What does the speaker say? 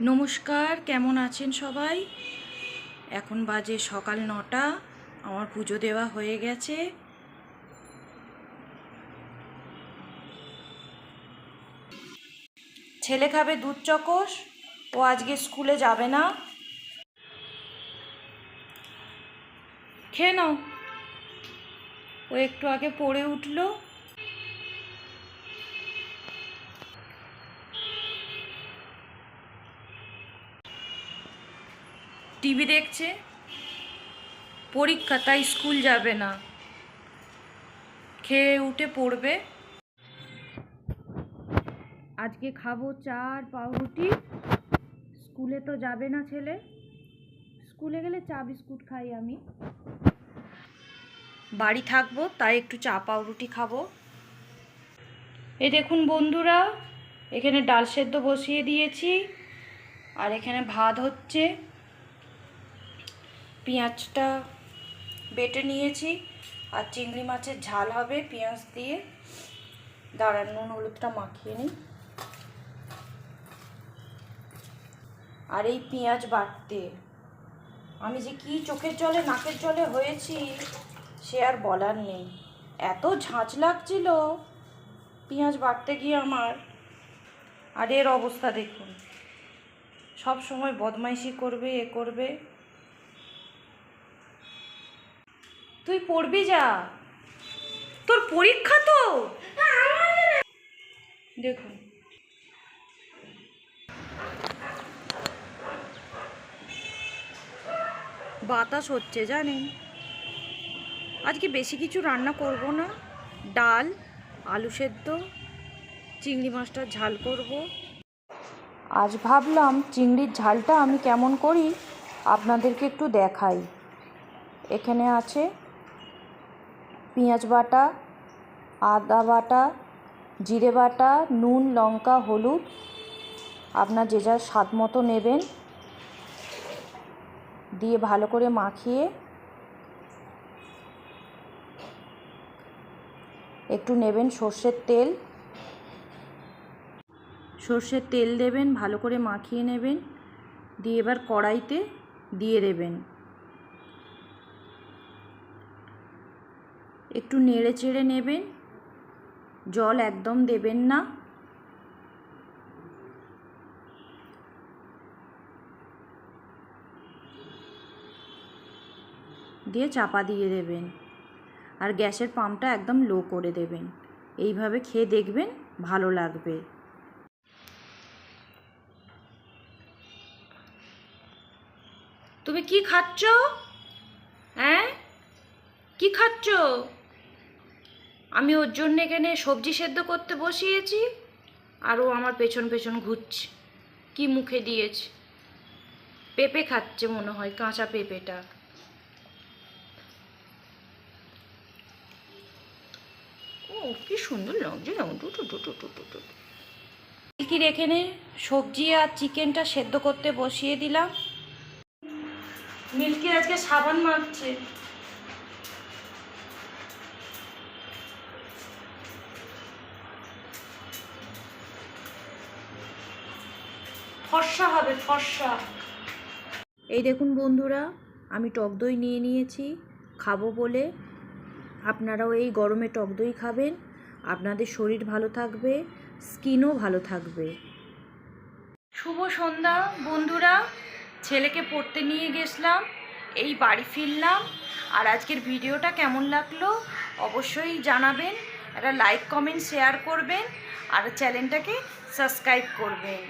নমস্কার, কেমন আছেন সবাই? এখন বাজে সকাল নটা, আমার পুজো দেওয়া হয়ে গেছে। ছেলে খাবে দুধ চকস ও আজকে স্কুলে যাবে না। খেয়ে নাও। ও একটু আগে পড়ে উঠল। টিভি দেখছে, পরীক্ষা, তাই স্কুল যাবে না। খেয়ে উঠে পড়বে। আজকে খাব চা আর পাউরুটি। স্কুলে তো যাবে না ছেলে। স্কুলে গেলে চা বিস্কুট খাই আমি। বাড়ি থাকব, তাই একটু চা পাউরুটি খাব। এই দেখুন বন্ধুরা, এখানে ডাল সেদ্ধ বসিয়ে দিয়েছি। আর এখানে ভাত হচ্ছে। পেঁয়াজটা বেটে নিয়েছি আর চিংড়ি মাছের ঝাল হবে পেঁয়াজ দিয়ে। দাঁড়ান নুন হলুদটা মাখিয়ে নিই। আর এই পেঁয়াজ বাটতে। আমি যে কি চোখের জলে, নাকের জলে হয়েছি, সে আর বলার নেই। এত ঝাঁঝ লাগছিল পেঁয়াজ বাটতে গিয়ে আমার। আর এর অবস্থা দেখুন। সব সময় বদমাইশি করবে, এ করবে। তুই পড়বি যা। তোর পরীক্ষা তো। দেখুন। বাতাস হচ্ছে জানেন। আজকে বেশি কিছু রান্না করব না। ডাল, আলু সেদ্ধ, চিংড়ি মাছটার ঝাল করব। আজ ভাবলাম চিংড়ির ঝালটা আমি কেমন করি, আপনাদেরকে একটু দেখাই। এখানে আছে পেঁয়াজ বাটা, আদা বাটা, জিরে বাটা, নুন, লঙ্কা, হলুদ, আপনার যে যার স্বাদ মতো নেবেন। দিয়ে ভালো করে মাখিয়ে একটু নেবেন সর্ষের তেল। সর্ষের তেল দেবেন, ভালো করে মাখিয়ে নেবেন। দিয়ে এবার কড়াইতে দিয়ে দেবেন। একটু নেড়ে চেড়ে নেবেন। জল একদম দেবেন না। দিয়ে চাপা দিয়ে দেবেন। আর গ্যাসের পাম্পটা একদম লো করে দেবেন। এইভাবে খেয়ে দেখবেন ভালো লাগবে। তুমি কি খাচ্ছ? হ্যাঁ কি খাচ্ছ? আমি ওর জন্য এখানে সবজি সেদ্ধ করতে বসিয়েছি আর ও আমার পেছন পেছন ঘুরছে। কি মুখে দিয়েছে? পেঁপে খাচ্ছে মনে হয়, কাঁচা পেঁপেটা। ও, কি সুন্দর লাগছে টু এখানে সবজি আর চিকেনটা সেদ্ধ করতে বসিয়ে দিলাম। মিল্কি আজকে সাবান মাখছে। ফর্সা হবে ফর্সা। এই দেখুন বন্ধুরা আমি টক দই নিয়ে নিয়েছি খাব বলে। আপনারাও এই গরমে টক দই খাবেন। আপনাদের শরীর ভালো থাকবে স্কিনও ভালো থাকবে। শুভ সন্ধ্যা বন্ধুরা ছেলেকে পড়তে নিয়ে গেছিলাম এই বাড়ি ফিরলাম। আর আজকের ভিডিওটা কেমন লাগল অবশ্যই জানাবেন একটা লাইক কমেন্ট শেয়ার করবেন আর চ্যানেলটাকে সাবস্ক্রাইব করবেন।